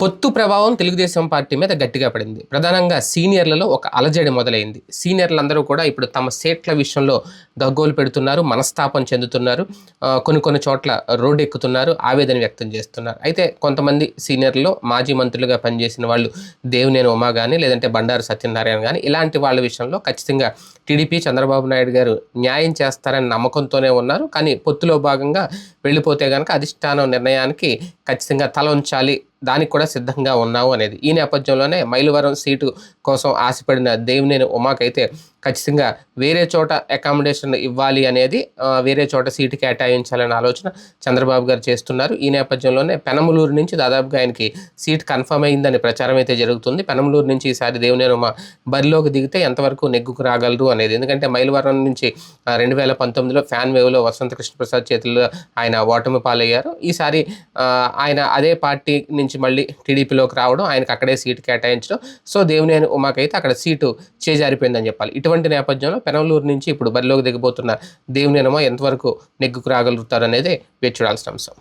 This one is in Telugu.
పొత్తు ప్రభావం తెలుగుదేశం పార్టీ మీద గట్టిగా పడింది. ప్రధానంగా సీనియర్లలో ఒక అలజడి మొదలైంది. సీనియర్లందరూ కూడా ఇప్పుడు తమ సీట్ల విషయంలో గగ్గోలు పెడుతున్నారు మనస్తాపం చెందుతున్నారు కొన్ని కొన్ని చోట్ల రోడ్డు ఎక్కుతున్నారు ఆవేదన వ్యక్తం చేస్తున్నారు. అయితే కొంతమంది సీనియర్లో మాజీ మంత్రులుగా పనిచేసిన వాళ్ళు దేవినేని ఉమా కానీ లేదంటే బండారు సత్యనారాయణ కానీ ఇలాంటి వాళ్ళ విషయంలో ఖచ్చితంగా టీడీపీ చంద్రబాబు నాయుడు గారు న్యాయం చేస్తారని నమ్మకంతోనే ఉన్నారు. కానీ పొత్తులో భాగంగా వెళ్ళిపోతే కనుక అధిష్టానం నిర్ణయానికి ఖచ్చితంగా తల ఉంచాలి దానికి కూడా సిద్ధంగా ఉన్నావు అనేది. ఈ నేపథ్యంలోనే మైలవరం సీటు కోసం ఆశపడిన దేవినేని ఉమాకైతే ఖచ్చితంగా వేరే చోట అకామిడేషన్ ఇవ్వాలి అనేది వేరే చోట సీటు కేటాయించాలనే ఆలోచన చంద్రబాబు గారు చేస్తున్నారు. ఈ నేపథ్యంలోనే పెనమలూరు నుంచి దాదాపుగా ఆయనకి సీట్ కన్ఫర్మ్ అయిందని ప్రచారం అయితే జరుగుతుంది. పెనమలూరు నుంచి ఈసారి దేవినేని ఉమ బరిలోకి దిగితే ఎంతవరకు నెగ్గుకు రాగలరు అనేది. ఎందుకంటే మైలవరం నుంచి రెండు వేల పంతొమ్మిదిలో ఫ్యాన్ వేవ్లో వసంత కృష్ణప్రసాద్ చేతుల్లో ఆయన ఓటమి పాలయ్యారు. ఈసారి ఆయన అదే పార్టీ నుంచి మళ్ళీ టీడీపీలోకి రావడం ఆయనకు అక్కడే సీటు కేటాయించడం. సో దేవినేని ఉమాకైతే అక్కడ సీటు చేజారిపోయిందని చెప్పాలి. ఇటువంటి నేపథ్యంలో పెనవలూరు నుంచి ఇప్పుడు బరిలోకి దిగబోతున్న దేవుని ఎంతవరకు నెగ్గుకు రాగలుగుతారు అనేది వేచి చూడాల్సిన అంశం.